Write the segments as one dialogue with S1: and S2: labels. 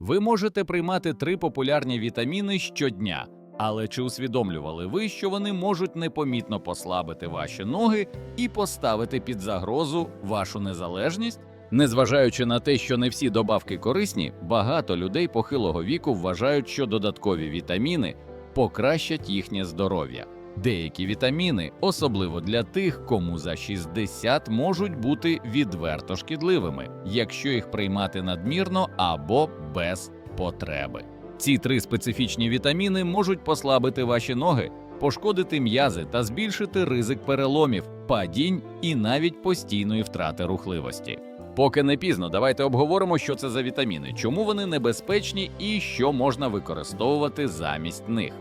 S1: Ви можете приймати три популярні вітаміни щодня, але чи усвідомлювали ви, що вони можуть непомітно послабити ваші ноги і поставити під загрозу вашу незалежність? Незважаючи на те, що не всі добавки корисні, багато людей похилого віку вважають, що додаткові вітаміни покращать їхнє здоров'я. Деякі вітаміни, особливо для тих, кому за 60, можуть бути відверто шкідливими, якщо їх приймати надмірно або без потреби. Ці три специфічні вітаміни можуть послабити ваші ноги, пошкодити м'язи та збільшити ризик переломів, падінь і навіть постійної втрати рухливості. Поки не пізно, давайте обговоримо, що це за вітаміни, чому вони небезпечні і що можна використовувати замість них.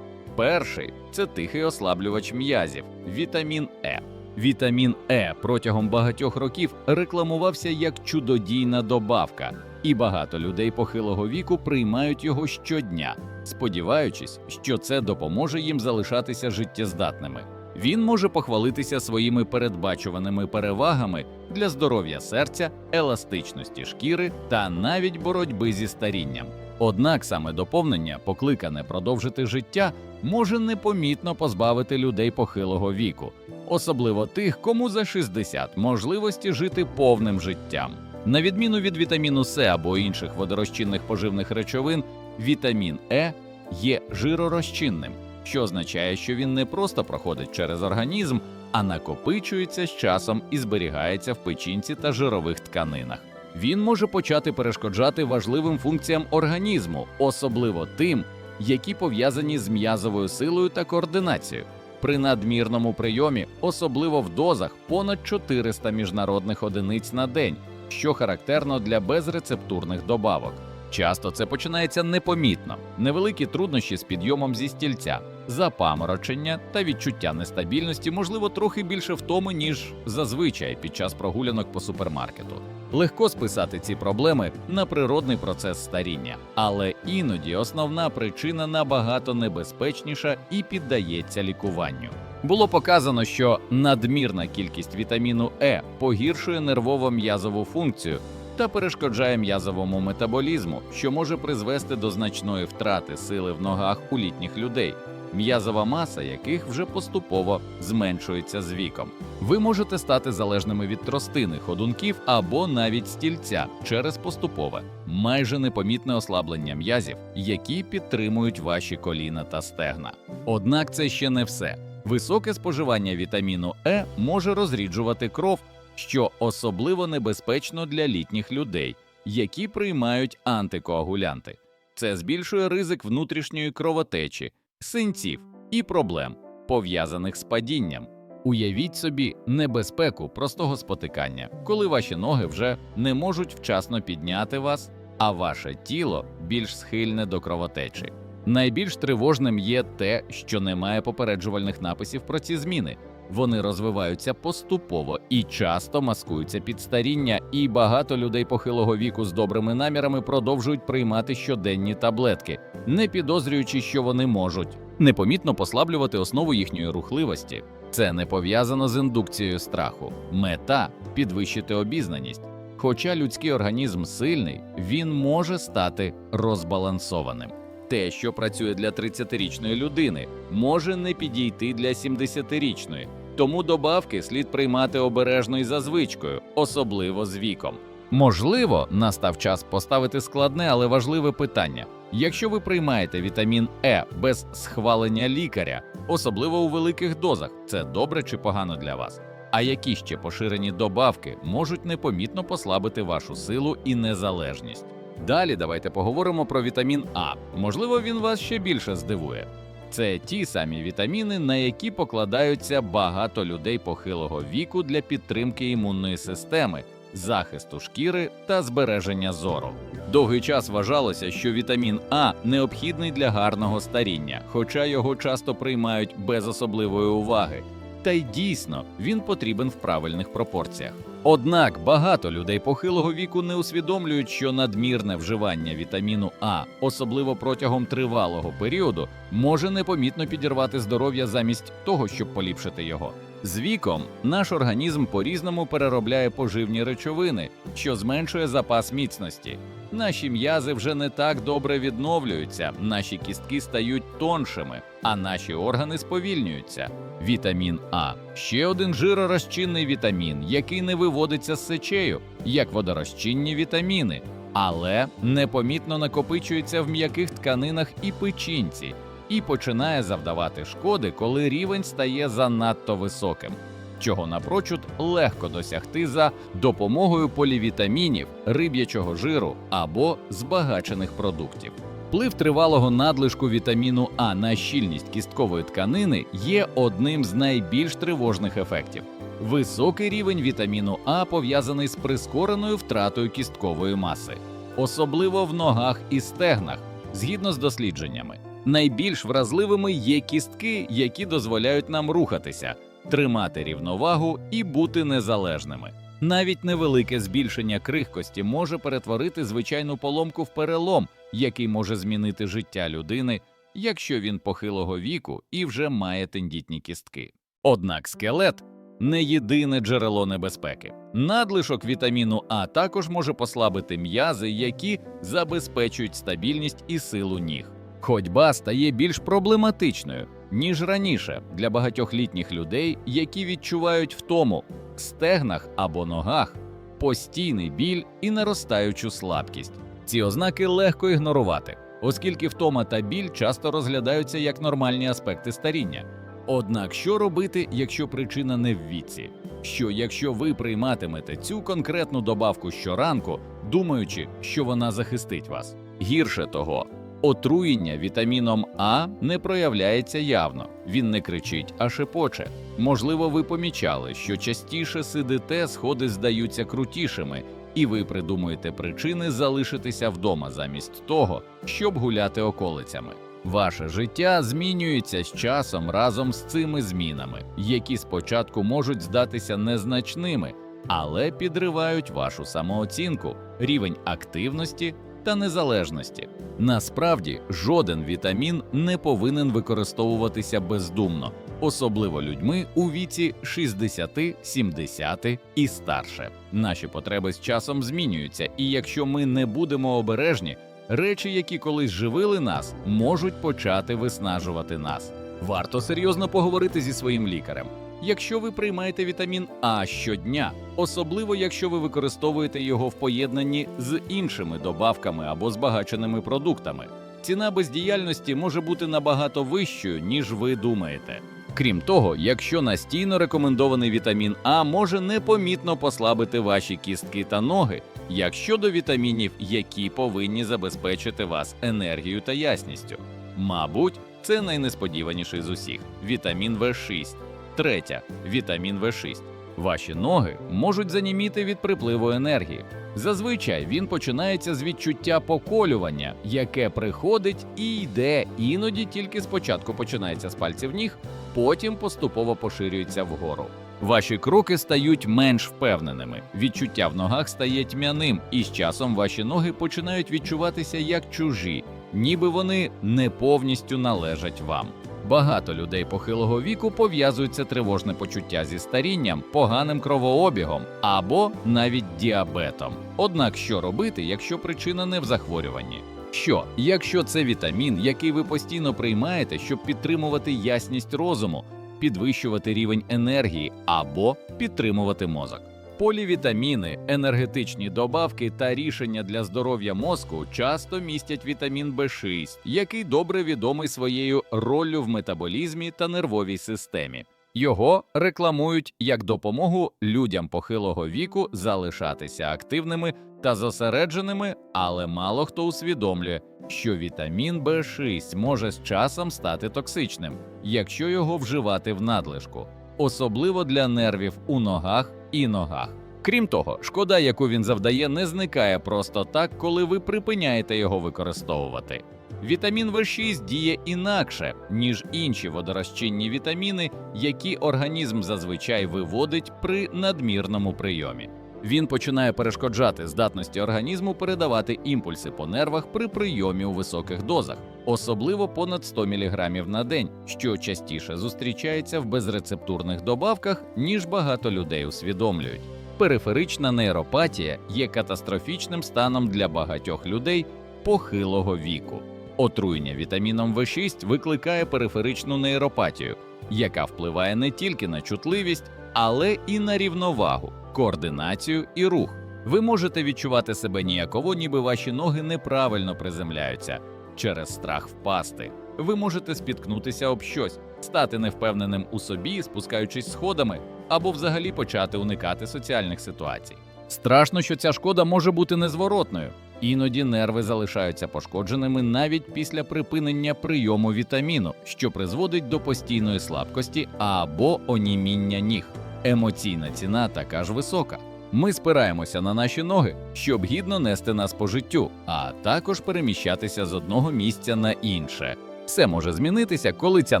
S1: Перший це тихий ослаблювач м'язів вітамін Е. Вітамін Е протягом багатьох років рекламувався як чудодійна добавка, і багато людей похилого віку приймають його щодня, сподіваючись, що це допоможе їм залишатися життєздатними. Він може похвалитися своїми передбачуваними перевагами для здоров'я серця, еластичності шкіри та навіть боротьби зі старінням. Однак саме доповнення, покликане продовжити життя, може непомітно позбавити людей похилого віку, особливо тих, кому за 60 можливості жити повним життям. На відміну від вітаміну С або інших водорозчинних поживних речовин, вітамін Е є жиророзчинним, що означає, що він не просто проходить через організм, а накопичується з часом і зберігається в печінці та жирових тканинах. Він може почати перешкоджати важливим функціям організму, особливо тим, які пов'язані з м'язовою силою та координацією. При надмірному прийомі, особливо в дозах, понад 400 міжнародних одиниць на день, що характерно для безрецептурних добавок. Часто це починається непомітно, невеликі труднощі з підйомом зі стільця, запаморочення та відчуття нестабільності, можливо, трохи більше втоми, ніж зазвичай під час прогулянок по супермаркету. Легко списати ці проблеми на природний процес старіння, але іноді основна причина набагато небезпечніша і піддається лікуванню. Було показано, що надмірна кількість вітаміну Е погіршує нервово-м'язову функцію та перешкоджає м'язовому метаболізму, що може призвести до значної втрати сили в ногах у літніх людей, м'язова маса яких вже поступово зменшується з віком. Ви можете стати залежними від тростини, ходунків або навіть стільця через поступове, майже непомітне ослаблення м'язів, які підтримують ваші коліна та стегна. Однак це ще не все. Високе споживання вітаміну Е може розріджувати кров, що особливо небезпечно для літніх людей, які приймають антикоагулянти. Це збільшує ризик внутрішньої кровотечі, синців і проблем, пов'язаних з падінням. Уявіть собі небезпеку простого спотикання, коли ваші ноги вже не можуть вчасно підняти вас, а ваше тіло більш схильне до кровотечі. Найбільш тривожним є те, що немає попереджувальних написів про ці зміни. Вони розвиваються поступово і часто маскуються під старіння, і багато людей похилого віку з добрими намірами продовжують приймати щоденні таблетки, не підозрюючи, що вони можуть непомітно послаблювати основу їхньої рухливості. Це не пов'язано з індукцією страху. Мета підвищити обізнаність. Хоча людський організм сильний, він може стати розбалансованим. Те, що працює для 30-річної людини, може не підійти для 70-річної. Тому добавки слід приймати обережно і за звичкою, особливо з віком. Можливо, настав час поставити складне, але важливе питання. Якщо ви приймаєте вітамін Е без схвалення лікаря, особливо у великих дозах, це добре чи погано для вас? А які ще поширені добавки можуть непомітно послабити вашу силу і незалежність? Далі давайте поговоримо про вітамін А. Можливо, він вас ще більше здивує. Це ті самі вітаміни, на які покладаються багато людей похилого віку для підтримки імунної системи, захисту шкіри та збереження зору. Довгий час вважалося, що вітамін А необхідний для гарного старіння, хоча його часто приймають без особливої уваги. Та й дійсно він потрібен в правильних пропорціях. Однак багато людей похилого віку не усвідомлюють, що надмірне вживання вітаміну А, особливо протягом тривалого періоду, може непомітно підірвати здоров'я замість того, щоб поліпшити його. З віком наш організм по-різному переробляє поживні речовини, що зменшує запас міцності. Наші м'язи вже не так добре відновлюються, наші кістки стають тоншими, а наші органи сповільнюються. Вітамін А ще один жиророзчинний вітамін, який не виводиться з сечею, як водорозчинні вітаміни, але непомітно накопичується в м'яких тканинах і печінці, і починає завдавати шкоди, коли рівень стає занадто високим. Чого напрочуд легко досягти за допомогою полівітамінів, риб'ячого жиру або збагачених продуктів. Вплив тривалого надлишку вітаміну А на щільність кісткової тканини є одним з найбільш тривожних ефектів. Високий рівень вітаміну А пов'язаний з прискореною втратою кісткової маси, особливо в ногах і стегнах, згідно з дослідженнями. Найбільш вразливими є кістки, які дозволяють нам рухатися, тримати рівновагу і бути незалежними. Навіть невелике збільшення крихкості може перетворити звичайну поломку в перелом, який може змінити життя людини, якщо він похилого віку і вже має тендітні кістки. Однак скелет не єдине джерело небезпеки. Надлишок вітаміну А також може послабити м'язи, які забезпечують стабільність і силу ніг. Ходьба стає більш проблематичною ніж раніше для багатьох літніх людей, які відчувають втому стегнах або ногах, постійний біль і наростаючу слабкість. Ці ознаки легко ігнорувати, оскільки втома та біль часто розглядаються як нормальні аспекти старіння. Однак, що робити, якщо причина не в віці? Що якщо ви прийматимете цю конкретну добавку щоранку, думаючи, що вона захистить вас? Гірше того, отруєння вітаміном А не проявляється явно, він не кричить, а шепоче. Можливо, ви помічали, що частіше сидите, сходи здаються крутішими, і ви придумуєте причини залишитися вдома замість того, щоб гуляти околицями. Ваше життя змінюється з часом разом з цими змінами, які спочатку можуть здатися незначними, але підривають вашу самооцінку, рівень активності та незалежності. Насправді, жоден вітамін не повинен використовуватися бездумно, особливо людьми у віці 60, 70 і старше. Наші потреби з часом змінюються, і якщо ми не будемо обережні, речі, які колись живили нас, можуть почати виснажувати нас. Варто серйозно поговорити зі своїм лікарем. Якщо ви приймаєте вітамін А щодня, особливо якщо ви використовуєте його в поєднанні з іншими добавками або збагаченими продуктами, ціна бездіяльності може бути набагато вищою, ніж ви думаєте. Крім того, якщо настійно рекомендований вітамін А може непомітно послабити ваші кістки та ноги, як щодо вітамінів, які повинні забезпечити вас енергією та ясністю. Мабуть, це найнесподіваніший з усіх вітамін В6. Третя вітамін В6. Ваші ноги можуть заніміти від припливу енергії. Зазвичай він починається з відчуття поколювання, яке приходить і йде, іноді тільки спочатку починається з пальців ніг, потім поступово поширюється вгору. Ваші кроки стають менш впевненими, відчуття в ногах стає тьмяним, і з часом ваші ноги починають відчуватися як чужі, ніби вони не повністю належать вам. Багато людей похилого віку пов'язують це тривожне почуття зі старінням, поганим кровообігом або навіть діабетом. Однак, що робити, якщо причина не в захворюванні? Що, якщо це вітамін, який ви постійно приймаєте, щоб підтримувати ясність розуму, підвищувати рівень енергії або підтримувати мозок? Полівітаміни, енергетичні добавки та рішення для здоров'я мозку часто містять вітамін В6, який добре відомий своєю роллю в метаболізмі та нервовій системі. Його рекламують як допомогу людям похилого віку залишатися активними та зосередженими, але мало хто усвідомлює, що вітамін В6 може з часом стати токсичним, якщо його вживати в надлишку, особливо для нервів у ногах і ногах. Крім того, шкода, яку він завдає, не зникає просто так, коли ви припиняєте його використовувати. Вітамін В6 діє інакше, ніж інші водорозчинні вітаміни, які організм зазвичай виводить при надмірному прийомі. Він починає перешкоджати здатності організму передавати імпульси по нервах при прийомі у високих дозах, особливо понад 100 мг на день, що частіше зустрічається в безрецептурних добавках, ніж багато людей усвідомлюють. Периферична нейропатія є катастрофічним станом для багатьох людей похилого віку. Отруєння вітаміном В6 викликає периферичну нейропатію, яка впливає не тільки на чутливість, але і на рівновагу, координацію і рух. Ви можете відчувати себе ніяково, ніби ваші ноги неправильно приземляються через страх впасти. Ви можете спіткнутися об щось, стати невпевненим у собі, спускаючись сходами, або взагалі почати уникати соціальних ситуацій. Страшно, що ця шкода може бути незворотною. Іноді нерви залишаються пошкодженими навіть після припинення прийому вітаміну, що призводить до постійної слабкості або оніміння ніг. Емоційна ціна така ж висока. Ми спираємося на наші ноги, щоб гідно нести нас по життю, а також переміщатися з одного місця на інше. Все може змінитися, коли ця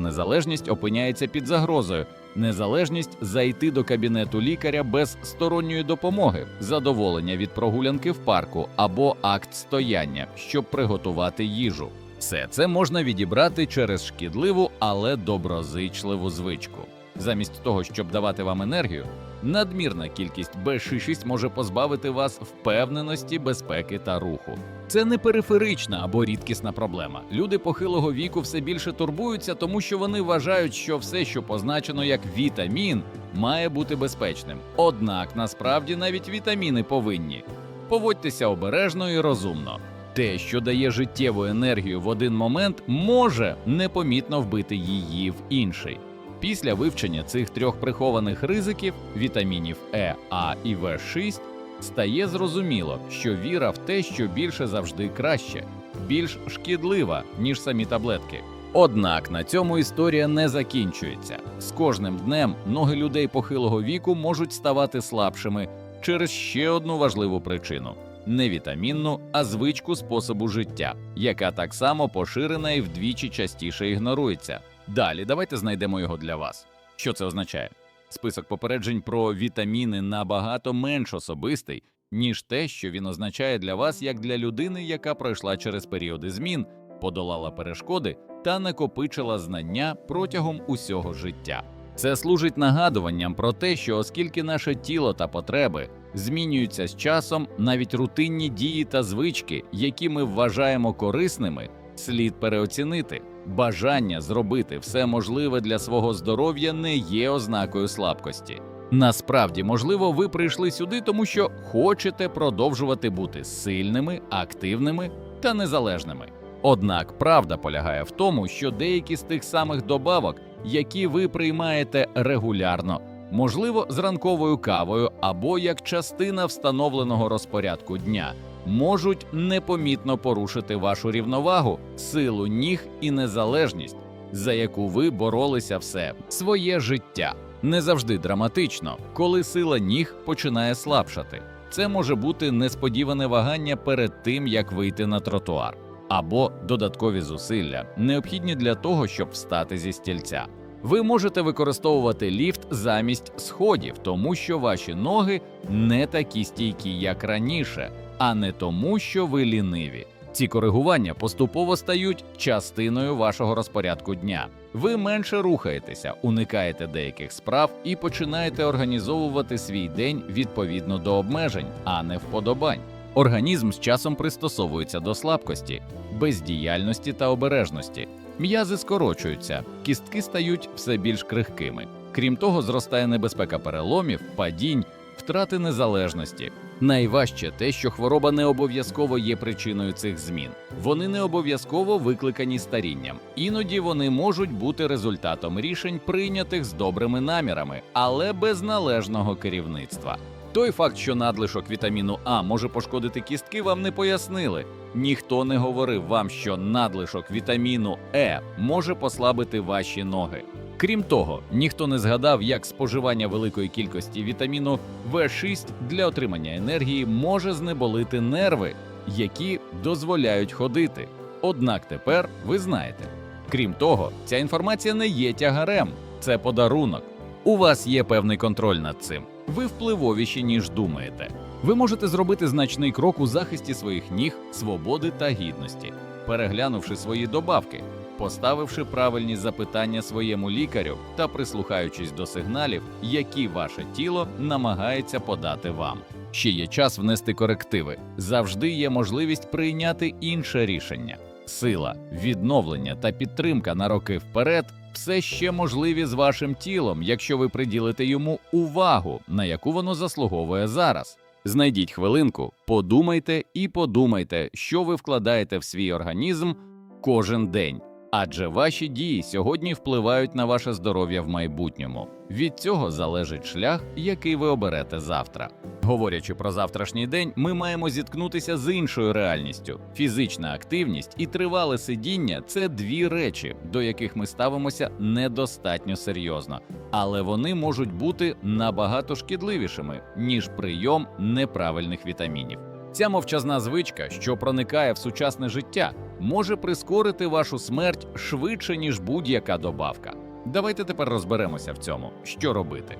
S1: незалежність опиняється під загрозою. Незалежність зайти до кабінету лікаря без сторонньої допомоги, задоволення від прогулянки в парку або акт стояння, щоб приготувати їжу. Все це можна відібрати через шкідливу, але доброзичливу звичку. Замість того, щоб давати вам енергію, надмірна кількість B6 може позбавити вас впевненості, безпеки та руху. Це не периферична або рідкісна проблема. Люди похилого віку все більше турбуються, тому що вони вважають, що все, що позначено як вітамін, має бути безпечним. Однак насправді навіть вітаміни повинні. Поводьтеся обережно і розумно. Те, що дає життєву енергію в один момент, може непомітно вбити її в інший. Після вивчення цих трьох прихованих ризиків вітамінів Е, А і В6 стає зрозуміло, що віра в те, що більше завжди краще, більш шкідлива, ніж самі таблетки. Однак на цьому історія не закінчується. З кожним днем ноги людей похилого віку можуть ставати слабшими через ще одну важливу причину не вітамінну, а звичку способу життя, яка так само поширена і вдвічі частіше ігнорується. Далі давайте знайдемо його для вас. Що це означає? Список попереджень про вітаміни набагато менш особистий, ніж те, що він означає для вас як для людини, яка пройшла через періоди змін, подолала перешкоди та накопичила знання протягом усього життя. Це служить нагадуванням про те, що оскільки наше тіло та потреби змінюються з часом, навіть рутинні дії та звички, які ми вважаємо корисними, слід переоцінити. Бажання зробити все можливе для свого здоров'я не є ознакою слабкості. Насправді, можливо, ви прийшли сюди, тому що хочете продовжувати бути сильними, активними та незалежними. Однак правда полягає в тому, що деякі з тих самих добавок, які ви приймаєте регулярно, можливо, з ранковою кавою або як частина встановленого розпорядку дня, можуть непомітно порушити вашу рівновагу, силу ніг і незалежність, за яку ви боролися все своє життя. Не завжди драматично, коли сила ніг починає слабшати. Це може бути несподіване вагання перед тим, як вийти на тротуар, або додаткові зусилля, необхідні для того, щоб встати зі стільця. Ви можете використовувати ліфт замість сходів, тому що ваші ноги не такі стійкі, як раніше, а не тому, що ви ліниві. Ці коригування поступово стають частиною вашого розпорядку дня. Ви менше рухаєтеся, уникаєте деяких справ і починаєте організовувати свій день відповідно до обмежень, а не вподобань. Організм з часом пристосовується до слабкості, бездіяльності та обережності. М'язи скорочуються, кістки стають все більш крихкими. Крім того, зростає небезпека переломів, падінь, втрати незалежності. Найважче те, що хвороба не обов'язково є причиною цих змін. Вони не обов'язково викликані старінням. Іноді вони можуть бути результатом рішень, прийнятих з добрими намірами, але без належного керівництва. Той факт, що надлишок вітаміну А може пошкодити кістки, вам не пояснили. Ніхто не говорив вам, що надлишок вітаміну Е може послабити ваші ноги. Крім того, ніхто не згадав, як споживання великої кількості вітаміну В6 для отримання енергії може знеболити нерви, які дозволяють ходити. Однак тепер ви знаєте. Крім того, ця інформація не є тягарем, це подарунок. У вас є певний контроль над цим. Ви впливовіші, ніж думаєте. Ви можете зробити значний крок у захисті своїх ніг, свободи та гідності, переглянувши свої добавки. поставивши правильні запитання своєму лікарю та прислухаючись до сигналів, які ваше тіло намагається подати вам. Ще є час внести корективи. Завжди є можливість прийняти інше рішення. Сила, відновлення та підтримка на роки вперед все ще можливі з вашим тілом, якщо ви приділите йому увагу, на яку воно заслуговує зараз. Знайдіть хвилинку, подумайте і подумайте, що ви вкладаєте в свій організм кожен день. Адже ваші дії сьогодні впливають на ваше здоров'я в майбутньому. Від цього залежить шлях, який ви оберете завтра. Говорячи про завтрашній день, ми маємо зіткнутися з іншою реальністю. Фізична активність і тривале сидіння це дві речі, до яких ми ставимося недостатньо серйозно, але вони можуть бути набагато шкідливішими ніж прийом неправильних вітамінів. Ця мовчазна звичка, що проникає в сучасне життя, може прискорити вашу смерть швидше ніж будь-яка добавка. Давайте тепер розберемося в цьому, що робити.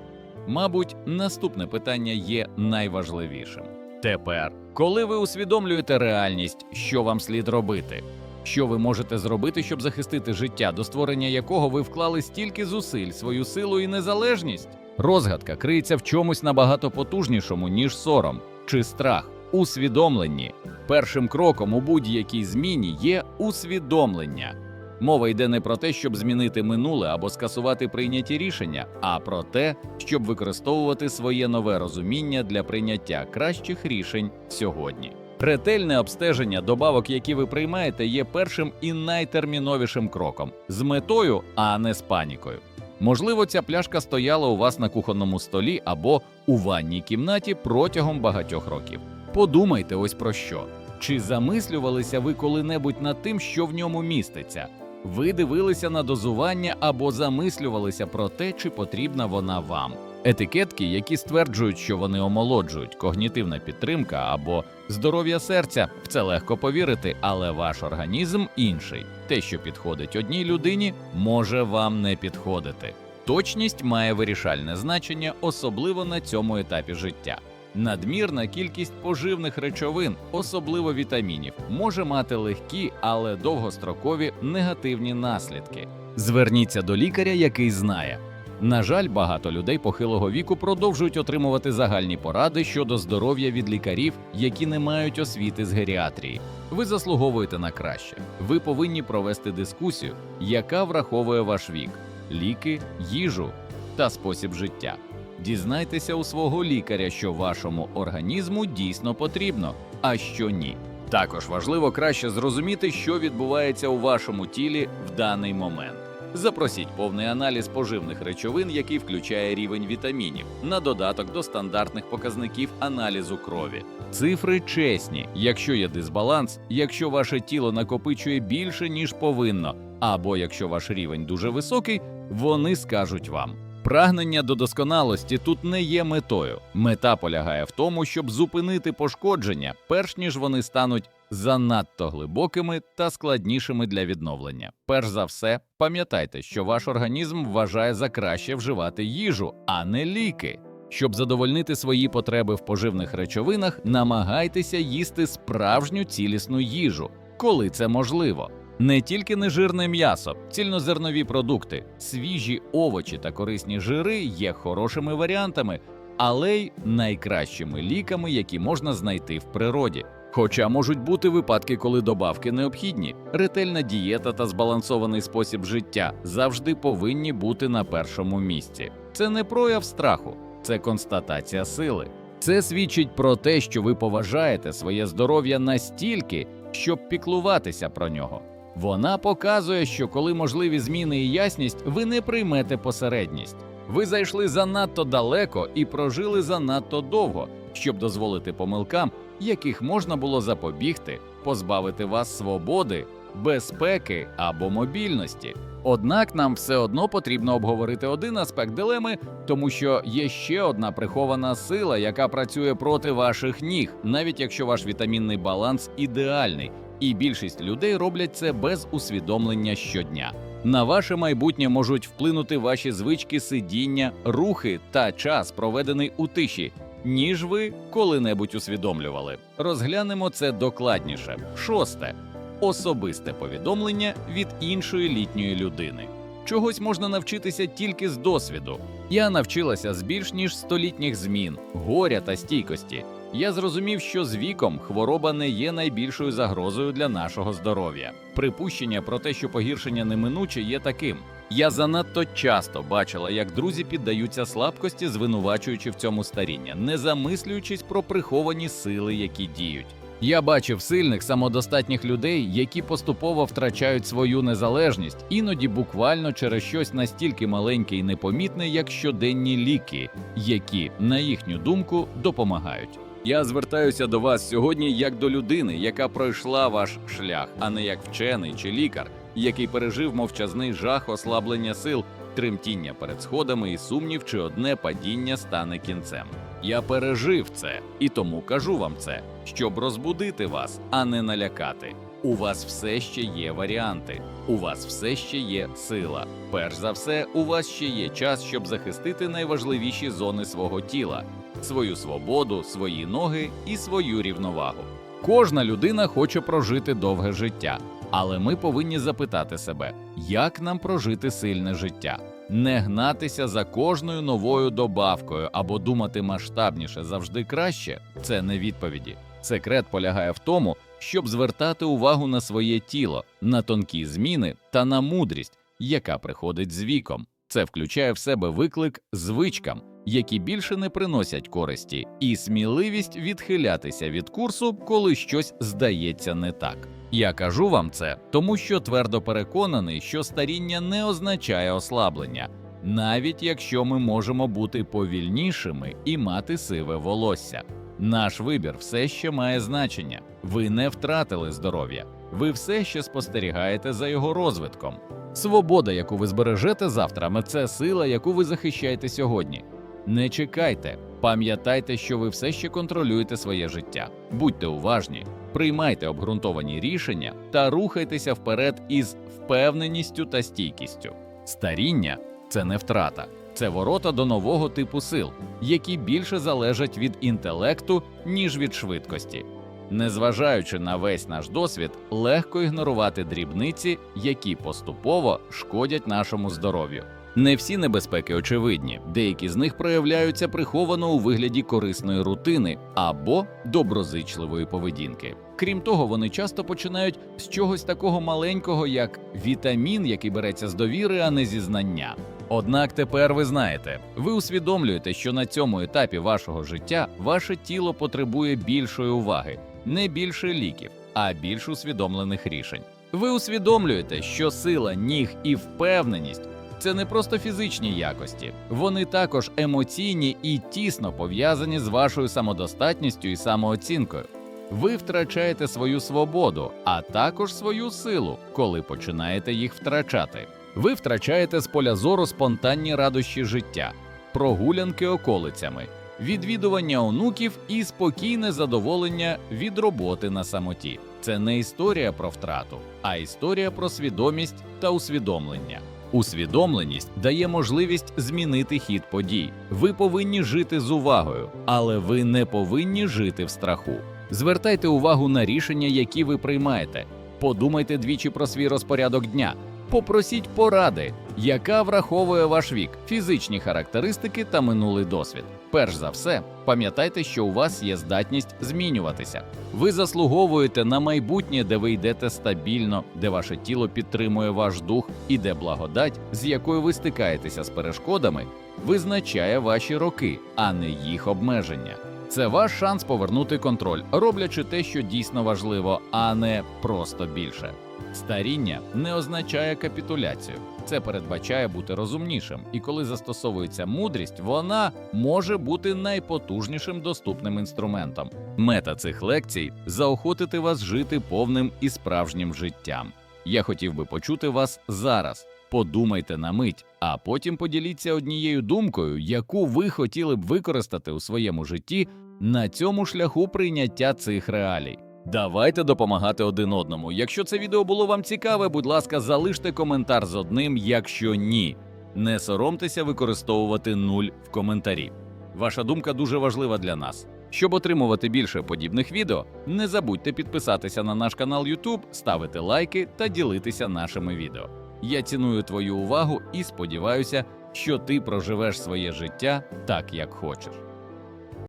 S1: Мабуть, наступне питання є найважливішим. Тепер, коли ви усвідомлюєте реальність, що вам слід робити, що ви можете зробити, щоб захистити життя, до створення якого ви вклали стільки зусиль, свою силу і незалежність? Розгадка криється в чомусь набагато потужнішому, ніж сором чи страх. Усвідомленні. Першим кроком у будь-якій зміні є усвідомлення. Мова йде не про те, щоб змінити минуле або скасувати прийняті рішення, а про те, щоб використовувати своє нове розуміння для прийняття кращих рішень сьогодні. Ретельне обстеження добавок, які ви приймаєте, є першим і найтерміновішим кроком з метою, а не з панікою. Можливо, ця пляшка стояла у вас на кухонному столі або у ванній кімнаті протягом багатьох років. Подумайте ось про що. Чи замислювалися ви коли-небудь над тим, що в ньому міститься? Ви дивилися на дозування або замислювалися про те, чи потрібна вона вам. Етикетки, які стверджують, що вони омолоджують, когнітивна підтримка або здоров'я серця, в це легко повірити, але ваш організм інший. Те, що підходить одній людині, може вам не підходити. Точність має вирішальне значення, особливо на цьому етапі життя. Надмірна кількість поживних речовин, особливо вітамінів, може мати легкі, але довгострокові негативні наслідки. Зверніться до лікаря, який знає. На жаль, багато людей похилого віку продовжують отримувати загальні поради щодо здоров'я від лікарів, які не мають освіти з геріатрії. Ви заслуговуєте на краще. Ви повинні провести дискусію, яка враховує ваш вік, ліки, їжу та спосіб життя. Дізнайтеся у свого лікаря, що вашому організму дійсно потрібно, а що ні. Також важливо краще зрозуміти, що відбувається у вашому тілі в даний момент. Запросіть повний аналіз поживних речовин, який включає рівень вітамінів, на додаток до стандартних показників аналізу крові. Цифри чесні, якщо є дисбаланс, якщо ваше тіло накопичує більше ніж повинно, або якщо ваш рівень дуже високий, вони скажуть вам. Прагнення до досконалості тут не є метою. Мета полягає в тому, щоб зупинити пошкодження, перш ніж вони стануть занадто глибокими та складнішими для відновлення. Перш за все, пам'ятайте, що ваш організм вважає за краще вживати їжу, а не ліки. Щоб задовольнити свої потреби в поживних речовинах, намагайтеся їсти справжню цілісну їжу, коли це можливо. Не тільки нежирне м'ясо, цільнозернові продукти, свіжі овочі та корисні жири є хорошими варіантами, але й найкращими ліками, які можна знайти в природі. Хоча можуть бути випадки, коли добавки необхідні, ретельна дієта та збалансований спосіб життя завжди повинні бути на першому місці. Це не прояв страху, це констатація сили. Це свідчить про те, що ви поважаєте своє здоров'я настільки, щоб піклуватися про нього. Вона показує, що коли можливі зміни і ясність, ви не приймете посередність. Ви зайшли занадто далеко і прожили занадто довго, щоб дозволити помилкам, яких можна було запобігти, позбавити вас свободи, безпеки або мобільності. Однак нам все одно потрібно обговорити один аспект дилеми, тому що є ще одна прихована сила, яка працює проти ваших ніг, навіть якщо ваш вітамінний баланс ідеальний, і більшість людей роблять це без усвідомлення щодня. На ваше майбутнє можуть вплинути ваші звички сидіння, рухи та час, проведений у тиші, ніж ви коли-небудь усвідомлювали. Розглянемо це докладніше. Шосте. особисте повідомлення від іншої літньої людини. Чогось можна навчитися тільки з досвіду. Я навчилася з більш ніж столітніх змін, горя та стійкості. Я зрозумів, що з віком хвороба не є найбільшою загрозою для нашого здоров'я. Припущення про те, що погіршення неминуче, є таким. Я занадто часто бачила, як друзі піддаються слабкості, звинувачуючи в цьому старіння, не замислюючись про приховані сили, які діють. Я бачив сильних самодостатніх людей, які поступово втрачають свою незалежність, іноді буквально через щось настільки маленьке і непомітне, як щоденні ліки, які, на їхню думку, допомагають. Я звертаюся до вас сьогодні як до людини, яка пройшла ваш шлях, а не як вчений чи лікар, який пережив мовчазний жах ослаблення сил, тремтіння перед сходами і сумнів, чи одне падіння стане кінцем. Я пережив це і тому кажу вам це, щоб розбудити вас, а не налякати. У вас все ще є варіанти, у вас все ще є сила. Перш за все, у вас ще є час, щоб захистити найважливіші зони свого тіла, свою свободу, свої ноги і свою рівновагу. Кожна людина хоче прожити довге життя, але ми повинні запитати себе, як нам прожити сильне життя, не гнатися за кожною новою добавкою або думати масштабніше завжди краще це не відповіді. Секрет полягає в тому, щоб звертати увагу на своє тіло, на тонкі зміни та на мудрість, яка приходить з віком. Це включає в себе виклик звичкам, які більше не приносять користі, і сміливість відхилятися від курсу, коли щось здається не так. Я кажу вам це, тому що твердо переконаний, що старіння не означає ослаблення, навіть якщо ми можемо бути повільнішими і мати сиве волосся. Наш вибір все ще має значення. Ви не втратили здоров'я, ви все ще спостерігаєте за його розвитком. Свобода, яку ви збережете завтра, це сила, яку ви захищаєте сьогодні. Не чекайте, пам'ятайте, що ви все ще контролюєте своє життя. Будьте уважні, приймайте обґрунтовані рішення та рухайтеся вперед із впевненістю та стійкістю. Старіння це не втрата, це ворота до нового типу сил, які більше залежать від інтелекту, ніж від швидкості. Незважаючи на весь наш досвід, легко ігнорувати дрібниці, які поступово шкодять нашому здоров'ю. Не всі небезпеки очевидні, деякі з них проявляються приховано у вигляді корисної рутини або доброзичливої поведінки. Крім того, вони часто починають з чогось такого маленького, як вітамін, який береться з довіри, а не зі знання. Однак тепер ви знаєте, ви усвідомлюєте, що на цьому етапі вашого життя ваше тіло потребує більшої уваги, не більше ліків, а більш усвідомлених рішень. Ви усвідомлюєте, що сила ніг і впевненість це не просто фізичні якості, вони також емоційні і тісно пов'язані з вашою самодостатністю і самооцінкою. Ви втрачаєте свою свободу, а також свою силу, коли починаєте їх втрачати. Ви втрачаєте з поля зору спонтанні радощі життя, прогулянки околицями, відвідування онуків і спокійне задоволення від роботи на самоті. Це не історія про втрату, а історія про свідомість та усвідомлення. Усвідомленість дає можливість змінити хід подій. Ви повинні жити з увагою, але ви не повинні жити в страху. Звертайте увагу на рішення, які ви приймаєте. Подумайте двічі про свій розпорядок дня. Попросіть поради, яка враховує ваш вік, фізичні характеристики та минулий досвід. Перш за все, пам'ятайте, що у вас є здатність змінюватися. Ви заслуговуєте на майбутнє, де ви йдете стабільно, де ваше тіло підтримує ваш дух і де благодать, з якою ви стикаєтеся з перешкодами, визначає ваші роки, а не їх обмеження. Це ваш шанс повернути контроль, роблячи те, що дійсно важливо, а не просто більше. Старіння не означає капітуляцію. Це передбачає бути розумнішим, і коли застосовується мудрість, вона може бути найпотужнішим доступним інструментом. Мета цих лекцій заохотити вас жити повним і справжнім життям. Я хотів би почути вас зараз. Подумайте на мить, а потім поділіться однією думкою, яку ви хотіли б використати у своєму житті на цьому шляху прийняття цих реалій. Давайте допомагати один одному. Якщо це відео було вам цікаве, будь ласка, залиште коментар з одним, якщо ні. Не соромтеся використовувати нуль в коментарі. Ваша думка дуже важлива для нас. Щоб отримувати більше подібних відео, не забудьте підписатися на наш канал YouTube, ставити лайки та ділитися нашими відео. Я ціную твою увагу і сподіваюся, що ти проживеш своє життя так, як хочеш.